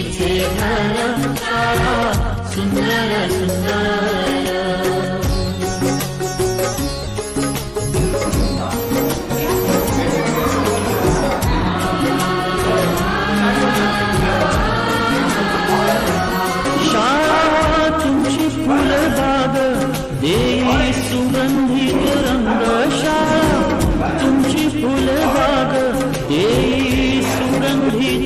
सरस्वतीचे घर शाळा सुंदर सुंदर शाळा